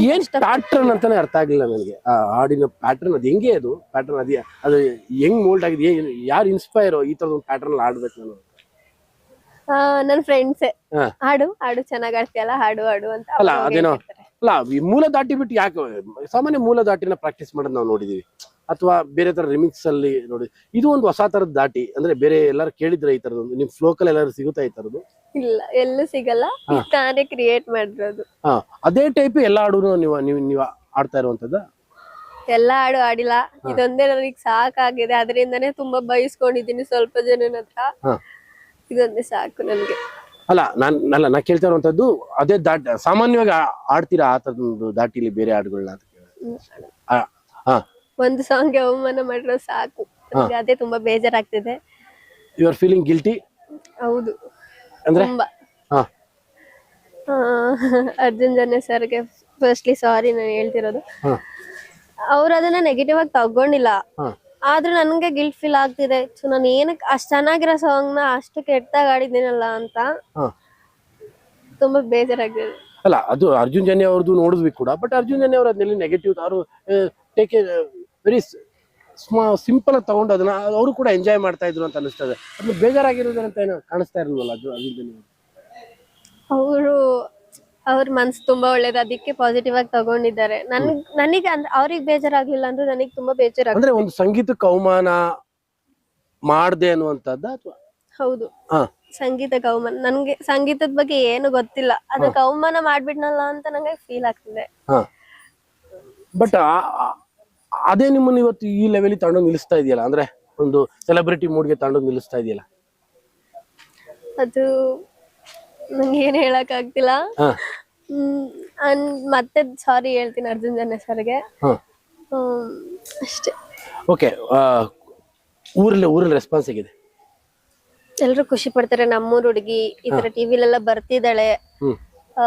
ಏನ್ ಪ್ಯಾಟರ್ನ್ ಅಂತಾನೆ ಅರ್ಥ ಆಗ್ಲಿಲ್ಲ ನನಗೆ. ಆ ಹಾಡಿನ ಪ್ಯಾಟರ್ನ್ ಅದು ಹೆಂಗೆ ಅದು? ಪ್ಯಾಟರ್ನ್ ಅದೇ ಅದು ಹೆಂಗ್ ಮೋಲ್ಡ್ ಆಗಿದೆ? ಏನ್- ಯಾರು ಇನ್ಸ್ಪೈರ್ ಈ ತರದ ಒಂದು ಪ್ಯಾಟರ್ನ್ ಆಡ್ಬೇಕು ನಾನು? ಆ, ನನ್ ಫ್ರೆಂಡ್ಸೇ. ಹಾಡು ಹಾಡು ಚೆನ್ನಾಗಿ ಆಡ್ತೀಯಲ್ಲ ಹಾಡು ಹಾಡು ಅಂತ ಅಲ್ಲ ಅದೇನೋ. ಅಲ್ಲ ಈ ಮೂಲ ದಾಟಿ ಬಿಟ್ಟು ಯಾಕೆ ಸಾಮಾನ್ಯ ಮೂಲ ದಾಟಿನ ಪ್ರಾಕ್ಟೀಸ್ ಮಾಡೋದು ನಾವು ನೋಡಿದೀವಿ. ಅಥವಾ ಬೇರೆ ತರ ರಿಮಿಕ್ಸ್ ಅಲ್ಲಿ ನೋಡಿ ಇದು ಒಂದು ಹೊಸ ತರದ ದಾಟಿ. ಅಂದ್ರೆ ಬೇರೆ ಎಲ್ಲಾರು ಕೇಳಿದ್ರೆ ಈ ತರದ್ದು ನಿಮ್ ಫ್ಲೋಕಲ್ ಎಲ್ಲಾರು ಸಿಗುತ್ತಾ ಈ ತರದ್ದು? ಇಲ್ಲ ಎಲ್ಲೂ ಸಿಗಲ್ಲ. ತಾನೇ ಕ್ರಿಯೇಟ್ ಮಾಡಿರೋದು. ಹಾ ಅದೇ ಟೈಪ್ ಎಲ್ಲ ಹಾಡುನು ನೀವು ನೀವು ನೀವು ಆಡ್ತಾ ಇರುವಂತದ್ದು ಎಲ್ಲ ಹಾಡು ಆಡಿಲ್ಲ ಇದೊಂದೇ ನನಗೆ ಸಾಕಾಗಿದೆ. ಅದರಿಂದನೇ ತುಂಬಾ ಬಯಸ್ಕೊಂಡಿದ್ದೀನಿ ಸ್ವಲ್ಪ ಜನನ ಹತ್ರ. ಹಾ. ಇದೊಂದೇ ಸಾಕು ನನಗೆ. ಅಲ್ಲ ನಾನ್ ಅಲ್ಲ ನಾ ಕೇಳ್ತಾ ಇರುವಂತದ್ದು ಅದೇ ದಾಟ್ ಸಾಮಾನ್ಯವಾಗಿ ಆ- ಆಡ್ತೀರಾ ಆ ತರದೊಂದು ದಾಟಿಲಿ ಬೇರೆ ಹಾಡುಗಳನ್ನ ಅಂತ ಕೇಳಿದೆ. ಆ, ಹಾ. ಒಂದು ಸಾಂಗ್ ಅವಮಾನ ಮಾಡಿರೋ ಸಾಕು. ನನಗೆ ಅದೇ ತುಂಬಾ ಬೇಜಾರಾಗ್ತಿದೆ. ಯು ಆರ್ ಫೀಲಿಂಗ್ ಗಿಲ್ಟಿ ಹೌದು. ಅಂದ್ರೆ? ಹಾ. ಅರ್ಜುನ್ ಜನ್ಯ ಸರ್ಗೆ ಫಸ್ಟ್ಲಿ ಸಾರಿ ನಾನು ಹೇಳ್ತಿರೋದು. ಹಾ. ಅವ್ರು ಅದನ್ನ ನೆಗೆಟಿವ್ ಆಗಿ ತಗೊಂಡಿಲ್ಲ. ಹಾ. ಆದ್ರೆ ನನ್ಗೆ ಗಿಲ್ಟ್ ಫೀಲ್ ಆಗ್ತಿದೆ. ಸೊ ನಾನು ಏನಕ್ಕೆ ಅಷ್ಟ್ ಚೆನ್ನಾಗಿರೋ ಸಾಂಗ್ನ ಅಷ್ಟು ಕೆಟ್ಟದಾಗ ಆಡಿದ್ದೀನಲ್ಲ ಅಂತ ಹಾ. ತುಂಬಾ ಬೇಜಾರಾಗಿದೆ ಅಲ್ಲ ಅದು ಅರ್ಜುನ್ ಜನ್ಯ ಅವ್ರದ್ದು ನೋಡಿದ್ವಿ ಕೂಡ ಬಟ್ ಅರ್ಜುನ್ ಜನ್ಯ ಅವ್ರ ಅದನ್ನೆಲ್ಲಿ ನೆಗೆಟಿವ್ ಅವರು ಟೇಕ್ ವೆರಿ ಸ್ಮಾ ಸಿಂಪಲ್ ಆಗಿ ತಗೊಂಡು ಅದನ್ನ ಅವರು ಕೂಡ ಎಂಜಾಯ್ ಮಾಡ್ತಾ ಇದ್ರು ಅಂತ ಅನಿಸ್ತದೆ ಅದು ಬೇಜಾರಾಗಿರೋದಂತ ಅಂತ ಏನೋ ಕಾಣಿಸ್ತಾ ಇರಲ್ವಲ್ಲ ಅದು ಅದರಿಂದ ನೀವು? ಅವ್ರು. ಅವರು ಅವ್ರ ಮನ್ಸು ತುಂಬಾ ಒಳ್ಳೇದು ಅದಕ್ಕೆ ಪಾಸಿಟಿವ್ ಆಗಿ ತಗೊಂಡಿದ್ದಾರೆ. ನನ್ ನನಗೆ ಅಂದ್ರೆ ಅವ್ರಿಗೆ ಬೇಜಾರಾಗ್ಲಿಲ್ಲ ಅಂದ್ರೆ ನನಗೆ ತುಂಬಾ ಬೇಜಾರಾಗ ಅಂದ್ರೆ ಒಂದು ಸಂಗೀತಕ್ಕೆ ಅವಮಾನ ಮಾಡ್ದೆ ಅನ್ನುವಂಥದ್ದು ಅಥವಾ? ಹೌದು. ಹಾ. ಸಂಗೀತ ಕೌಮಾನ ನನ್ಗೆ ಸಂಗೀತದ ಬಗ್ಗೆ ಏನು ಗೊತ್ತಿಲ್ಲ. ಅದಕ್ಕೆ ಅವಮಾನ ಮಾಡ್ಬಿಟ್ನಲ್ಲ ಅಂತ ನಂಗೆ ಫೀಲ್ ಆಗ್ತಿದೆ. ಹಾ. ಬಟ್ ಅದೇ ನಿಮ್ಮನ್ನ ಇವತ್ತು ಈ ಲೆವೆಲ್ ತಗೊಂಡು ನಿಲ್ಲಿಸ್ತಾ ಇದೆಯಲ್ಲ ಅಂದ್ರೆ ಒಂದು ಸೆಲೆಬ್ರಿಟಿ ಮೂಡ್ಗೆ ತಗೊಂಡು ನಿಲ್ಲಿಸ್ತಾ ಇದೆಯಲ್ಲ? ಅದು ನಂಗೆ ಏನ್ ಹೇಳಕ್ ಆಗ್ತಿಲ್ಲ. ಹಾ. ಮತ್ತೆ ಸಾರಿ ಹೇಳ್ತೀನಿ ಅರ್ಜುನ್ ಜನ ಸರ್ಗೆ. ಹಾ. ಅಷ್ಟೇ. ಓಕೆ ಊರಲ್ಲಿ ಊರಲ್ಲಿ ರೆಸ್ಪಾನ್ಸ್ ಹೇಗಿದೆ? ಎಲ್ರು ಖುಷಿ ಪಡ್ತಾರೆ ನಮ್ಮೂರ್ ಹುಡುಗಿ ಈ ತರ ಟಿವಿಲೆಲ್ಲ ಬರ್ತಿದ್ದಾಳೆ. ಆ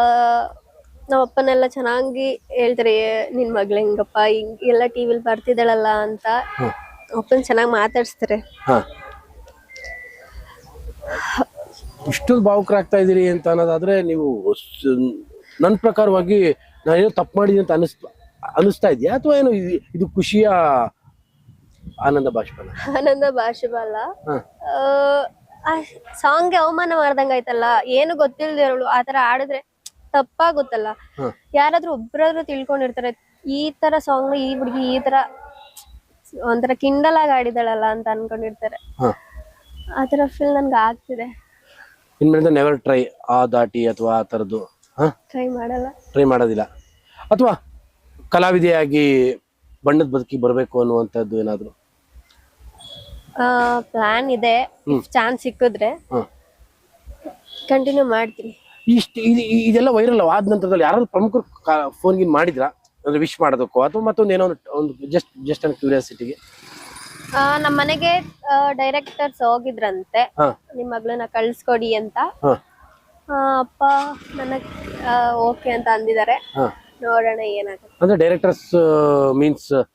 ನಮ್ಮ ಅಪ್ಪನೆಲ್ಲ ಚೆನ್ನಾಗಿ ಹೇಳ್ತಾರೆ "ಏ, ನಿನ್ ಮಗ್ಳು ಹೆಂಗಪ್ಪ? ಹಿಂಗ್ ಎಲ್ಲ ಟಿವಿಲ್ ಬರ್ತಿದ್ದಾಳಲ್ಲ ಅಂತ. ಅಪ್ಪನ್ ಚೆನ್ನಾಗಿ ಮಾತಾಡ್ಸ್ತಾರೆ. ಹಾ. ಇಷ್ಟೊಂದು ಭಾವುಕರಾಗ್ತಾ ಇದೀರಿ ಅಂತ ಅನ್ನೋದಾದ್ರೆ ನೀವು ನನ್ನ ಪ್ರಕಾರವಾಗಿ ನಾನೇನೋ ತಪ್ಪು ಮಾಡಿದ್ದೀನಿ ಅಂತ ಅನಿಸ್ ಅನಿಸ್ತಾ ಇದೆಯಾ? ಅಥವಾ ಏನು ಇದು- ಇದು ಖುಷಿಯ ಆನಂದ ಬಾಷ್ಪನ? ಆನಂದ ಭಾಷೆಬಲ್ಲ ಹಾ. ಆ ಸಾಂಗ್ಗೆ ಅವಮಾನ ಮಾಡ್ದಂಗ ಆಯ್ತಲ್ಲ ಏನು ಗೊತ್ತಿಲ್ದಿರೋಳು ಆತರ ಆಡಿದ್ರೆ ತಪ್ಪಾಗುತ್ತಲ್ಲ. ಯಾರಾದ್ರೂ ಒಬ್ರಾದ್ರೂ ತಿಳ್ಕೊಂಡಿರ್ತಾರೆ ಈ ತರ ಸಾಂಗ್ ಈ ಹುಡುಗಿ ಈ ತರ ಒಂಥರ ಕಿಂಡಲ್ ಆಗಿ ಆಡಿದಾಳಲ್ಲ ಅಂತ ಅನ್ಕೊಂಡಿರ್ತಾರೆ. ಆ ಆತರ ಫೀಲ್ ನನ್ಗೆ ಆಗ್ತಿದೆ. ಇನ್ಮೇಲಿಂದ ನೆವರ್ ಟ್ರೈ ಆ ದಾಟಿ ಅಥವಾ ಆ ಥರದ್ದು ಹಾ? ಟ್ರೈ ಮಾಡಲ್ಲ. ಟ್ರೈ ಮಾಡೋದಿಲ್ಲ. ಅಥವಾ ಕಲಾವಿದೆಯಾಗಿ ಬಣ್ಣದ ಬದುಕಿ ಬರಬೇಕು ಅನ್ನುವಂಥದ್ದು ಏನಾದ್ರು? ಪ್ಲಾನ್ ಇದೆ. ಚಾನ್ಸ್ ಸಿಕ್ಕಿದ್ರೆ ಕಂಟಿನ್ಯೂ ಮಾಡ್ತೀನಿ. ಇಷ್ಟು ಇದು ಇದೆಲ್ಲ ವೈರಲ್ ಆದ ನಂತರದಲ್ಲಿ ಯಾರಾದ್ರೂ ಪ್ರಮುಖರು ಫೋನ್ ಗಿನ್ ಮಾಡಿದ್ರಾ? ಅಂದ್ರೆ ವಿಶ್ ಮಾಡೋದಕ್ಕೋ? ಅಥವಾ ಮತ್ತೊಂದು ಏನೋ ಒಂದು- ಜಸ್ಟ್ ಜಸ್ಟ್ ಅನ್ ಕ್ಯೂರಿಯಾಸಿಟಿಗೆ ಆ, ನಮ್ ಮನೆಗೆ ಡೈರೆಕ್ಟರ್ಸ್ ಹೋಗಿದ್ರಂತೆ. ನಿಮ್ಮ ನಿಮ್ ಮಗಳನ್ನ ಕಳ್ಸ್ಕೊಡಿ ಅಂತ. ಅಪ್ಪ ನನಗ್ ಓಕೆ ಅಂತ ಅಂದಿದ್ದಾರೆ. ನೋಡೋಣ ಏನಾಗುತ್ತೆ. ಅಂದ್ರೆ ಡೈರೆಕ್ಟರ್ಸ್ ಮೀನ್ಸ್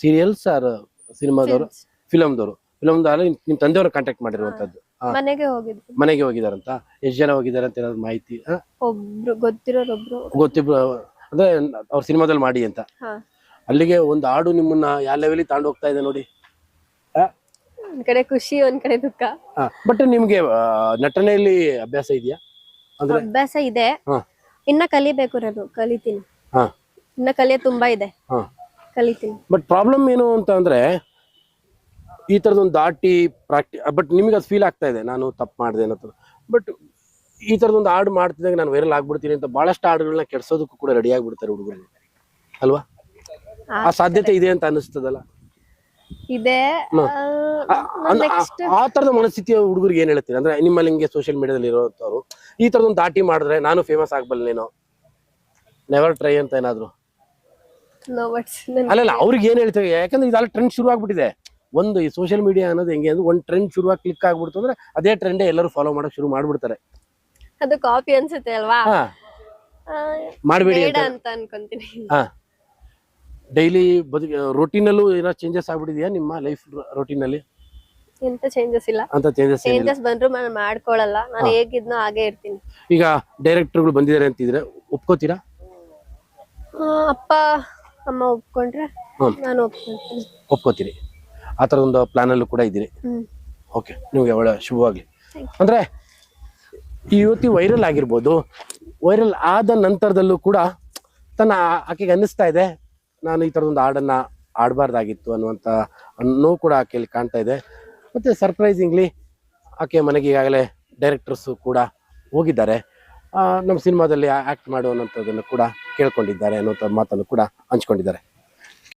ಸೀರಿಯಲ್ಸ್ ಆರ್ ಸಿನಿಮಾದವರು? ಫಿಲಮ್ದವರು ಫಿಲಮ್ದವರು ನಿಮ್ ತಂದೆಯವರು ಕಾಂಟ್ಯಾಕ್ಟ್ ಮಾಡಿರುವಂತದ್ದು. ಮನೆಗೆ ಹೋಗಿದ್ರು ಮನೆಗೆ ಹೋಗಿದಾರಂತ? ಎಷ್ಟ್ ಜನ ಹೋಗಿದಾರೆ ಅಂತ ಏನಾದ್ರು ಮಾಹಿತಿ? ಒಬ್ರು ಗೊತ್ತಿರೋರೊಬ್ರು. ಗೊತ್ತಿಬ್ರು ಅಂದ್ರೆ ಅವ್ರ ಸಿನಿಮಾದಲ್ಲಿ ಮಾಡಿ ಅಂತ. ಹಾ. ಅಲ್ಲಿಗೆ ಒಂದು ಹಾಡು ನಿಮ್ಮನ್ನ ಯಾವ ಲೆವೆಲ್ ತಾಂಡ್ ಹೋಗ್ತಾ ಇದೆ ನೋಡಿ. ಒಂದ್ ಕಡೆ ಖುಷಿ ಒಂದ್ ಕಡೆ ದುಃಖ. ಬಟ್ ನಿಮ್ಗೆ ಆ, ನಟನೆಯಲ್ಲಿ ಅಭ್ಯಾಸ ಇದೆಯಾ? ಅಂದ್ರೆ ಅಭ್ಯಾಸ ಇದೆ. ಹಾ. ಇನ್ನ ಕಲಿಬೇಕು ನಾನು ಕಲಿತೀನಿ. ಹಾ. ಇನ್ನ ಕಲಿಯೋದ್ ತುಂಬಾ ಇದೆ. ಹಾ. ಕಲಿತೀನಿ. ಬಟ್ ಪ್ರಾಬ್ಲಮ್ ಏನು ಅಂತ ಅಂದ್ರೆ ಈ ತರದೊಂದು ದಾಟಿ ಪ್ರಾಕ್ಟಿ ಬಟ್ ನಿಮಗೆ ಅದು ಫೀಲ್ ಆಗ್ತಾ ಇದೆ ನಾನು ತಪ್ಪು ಮಾಡಿದೆ ಅನ್ನೋದು. ಬಟ್ ಈ ತರದೊಂದು ಹಾಡು ಮಾಡ್ತಿದ್ದಾಗ ನಾನು ವೈರಲ್ ಆಗ್ಬಿಡ್ತೀನಿ ಅಂತ ಬಹಳಷ್ಟು ಹಾಡುಗಳನ್ನ ಕೆಡ್ಸೋದಕ್ಕೂ ಕೂಡ ರೆಡಿ ಆಗ್ಬಿಡ್ತಾರೆ ಹುಡುಗರು. ಅಲ್ವಾ? ಆ ಸಾಧ್ಯತೆ ಇದೆ ಅಂತ ಅನಿಸ್ತದಲ್ಲ ಇದೆ. ಆ, ತರದ ಮನಸ್ಥಿತಿಯ ಹುಡುಗರಿಗೆ ಏನ್ ಹೇಳ್ತೀರಿ? ಅಂದ್ರೆ ನಿಮ್ಮಲ್ಲಿ ಹಿಂಗೆ ಸೋಷಿಯಲ್ ಮೀಡಿಯಾದಲ್ಲಿ ಇರೋಂಥವ್ರು ಈ ತರದೊಂದು ದಾಟಿ ಮಾಡಿದ್ರೆ ನಾನು ಫೇಮಸ್ ಆಗ್ಬಲ್ಲೇನೋ ನೆವರ್ ಟ್ರೈ ಅಂತ ಏನಾದ್ರು? ಅಲ್ಲ ಅವ್ರಿಗೆ ಏನ್ ಹೇಳ್ತೀವಿ ಯಾಕಂದ್ರೆ ಇದೆಲ್ಲ ಟ್ರೆಂಡ್ ಶುರು ಆಗ್ಬಿಟ್ಟಿದೆ. ಒಂದು ಈ ಸೋಷಿಯಲ್ ಮೀಡಿಯಾ ಅನ್ನೋದು ಹೆಂಗೆ ಅಂದ್ರೆ ಒಂದು ಟ್ರೆಂಡ್ ಶುರುವಾಗಿ ಕ್ಲಿಕ್ ಆಗ್ಬಿಡ್ತು ಅಂದ್ರೆ ಅದೇ ಟ್ರೆಂಡೇ ಎಲ್ಲರೂ ಫಾಲೋ ಮಾಡೋಕೆ ಶುರು ಮಾಡ್ಬಿಡ್ತಾರೆ. ಅದು ಕಾಪಿ ಅನ್ಸುತ್ತೆ ಅಲ್ವಾ? ಮಾಡ್ಬೇಡಿ ಅಂತ. ಅನ್ಕೊಂತೀನಿ. ಹಾ. ಡೈಲಿ ಬದುಕು ರೊಟೀನಲ್ಲೂ ಏನೋ ಚೇಂಜಸ್ ಆಗ್ಬಿಟ್ಟಿದ್ಯಾ ನಿಮ್ಮ ಲೈಫ್ ರೊಟೀನಲ್ಲಿ ಎಂತ ಚೇಂಜಸ್ ಇಲ್ಲ. ಅಂತ ಚೇಂಜಸ್ ಚೇಂಜಸ್ ಬಂದ್ರು ನಾನು ಮಾಡ್ಕೊಳಲ್ಲ. ನಾನು ಹೇಗಿದ್ನೋ ಹಾಗೆ ಇರ್ತೀನಿ. ಈಗ ಡೈರೆಕ್ಟರ್ಗಳು ಬಂದಿದ್ದಾರೆ ಅಂತಿದ್ರೆ ಒಪ್ಕೋತೀರಾ? ಅಪ್ಪ ಅಮ್ಮ ಒಪ್ಕೊಂಡ್ರೆ ನಾನು ಒಪ್ಕೊಂತೀನಿ. ಒಪ್ಕೋತೀರಿ. ಆ ಥರ ಒಂದು ಪ್ಲಾನಲ್ಲೂ ಕೂಡ ಇದ್ದೀರಿ. ಓಕೆ ನಿಮಗೆ ಒಳ್ಳೆ ಶುಭವಾಗಲಿ. ಅಂದ್ರೆ ಈ ಯುವತಿ ವೈರಲ್ ಆಗಿರ್ಬೋದು ವೈರಲ್ ಆದ ನಂತರದಲ್ಲೂ ಕೂಡ ತನ್ನ ಆಕೆಗೆ ಅನ್ನಿಸ್ತಾ ಇದೆ ನಾನು ಈ ಥರದೊಂದು ಹಾಡನ್ನು ಆಡಬಾರ್ದಾಗಿತ್ತು ಅನ್ನುವಂಥ ನೋವು ಕೂಡ ಆಕೆಯಲ್ಲಿ ಕಾಣ್ತಾ ಇದೆ. ಮತ್ತು ಸರ್ಪ್ರೈಸಿಂಗ್ಲಿ ಆಕೆ ಮನೆಗೆ ಈಗಾಗಲೇ ಡೈರೆಕ್ಟರ್ಸು ಕೂಡ ಹೋಗಿದ್ದಾರೆ. ನಮ್ಮ ಸಿನಿಮಾದಲ್ಲಿ ಆ್ಯಕ್ಟ್ ಮಾಡುವಂಥದ್ದನ್ನು ಕೂಡ ಕೇಳ್ಕೊಂಡಿದ್ದಾರೆ ಅನ್ನುವಂಥ ಮಾತನ್ನು ಕೂಡ ಹಂಚ್ಕೊಂಡಿದ್ದಾರೆ.